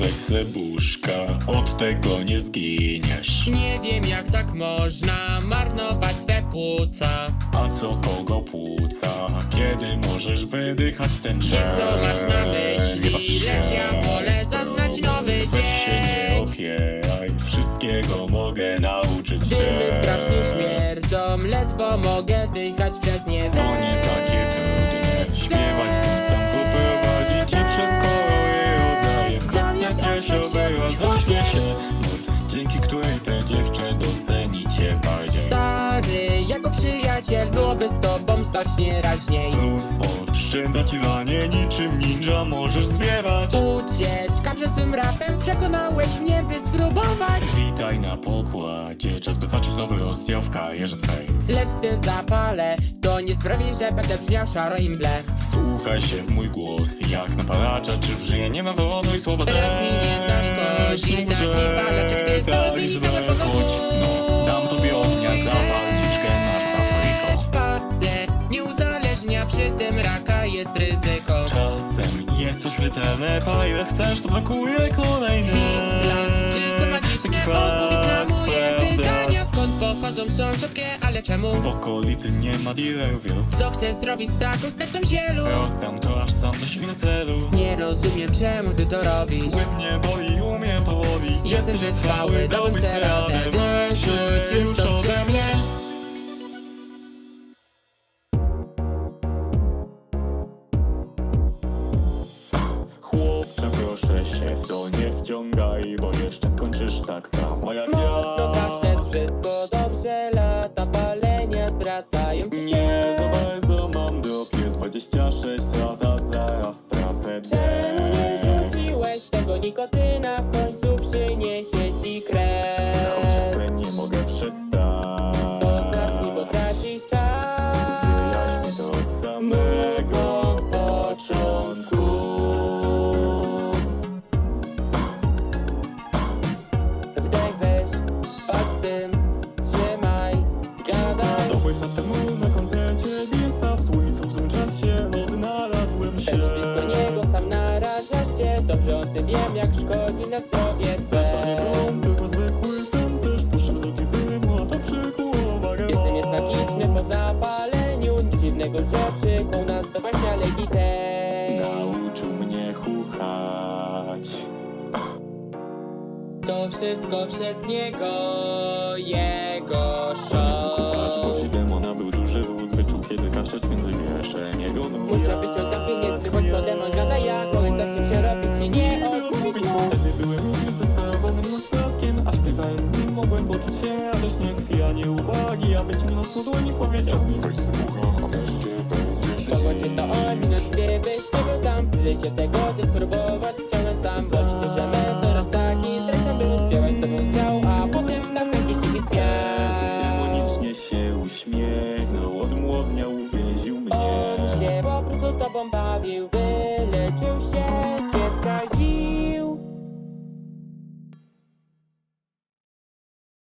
weź sebuszka, od tego nie zginiesz. Nie wiem jak tak można marnować swe płuca A co kogo płuca, kiedy możesz wydychać ten Wiem czas? co masz na myśli, patrz lecz ja wolę zaznać nowy Weź się nie dzień opieraj, wszystkiego mogę nauczyć cię. Dymy strasznie śmierdzą, ledwo mogę dychać przez nie To dzięki której te dziewczę doceni cię bardziej. Stary, jako przyjaciel byłoby z tobą strasznie raźniej Plus oszczędza ci lanie, niczym ninja możesz zwiewać. Ucieczka przez swym rapem przekonałeś mnie by spróbować Witaj na pokładzie, czas by zacząć nowy rozdział w karierze twej. Lecz gdy zapalę, to nie sprawi, że będę brzmiał szaro i mgle Wsłuchaj się w mój głos, jak napalacza, czy w żyje nie ma wolno i słowo Teraz mi nie zaszkodzi, taki pogodę. Chodź, no, dam tobie ognia, zapalniczkę, nasz Afryko. Czwarte, nie uzależnia przy tym raka jest ryzyko Czasem jest to śmiertelne, pa ile chcesz, to brakuje kolejne. Chwila, czy są magiczne? Skąd pochodzą są rzadkie, ale czemu? W okolicy nie ma dealerów wielu. Co chcesz zrobić z taką stektą zielu? Rozdam to aż sam dosięgnę celu. Nie rozumiem czemu ty to robisz Łeb mnie boli, umiem powoli. Jestem wytrwały, dałbym se radę Wyrzuć już to z zwracają ci się Nie za bardzo mam dopie 26 lata, zaraz stracę Czemu nie rzuciłeś tego nikotyna? Szkodzi na zdrowie nie twe brom, tylko zwykły tancerz Puszczam wzroki z dymu, a to przykuło uwagę Piesem jest magiczny po zapaleniu Nic dziwnego, że przykuł nas do paścia legi tej. Nauczył mnie chuchać. To wszystko przez niego, jego Zamiast się radośnie Chwila nieuwagi, a wyciągnął dłoń i powiedział mi Weź słucha, a wreszcie będziesz Kogo cię to ominąć, gdybyś nie był tam. Wstydzę się tego, cię spróbować wciągnąć sam Boli cię, że mentor taki Zresztą by śpiewać z tobą chciał A potem na chęci dziki świat Demonicznie się uśmiechnął, od młodnia uwięził mnie. On się po prostu tobą bawił Wyleczył się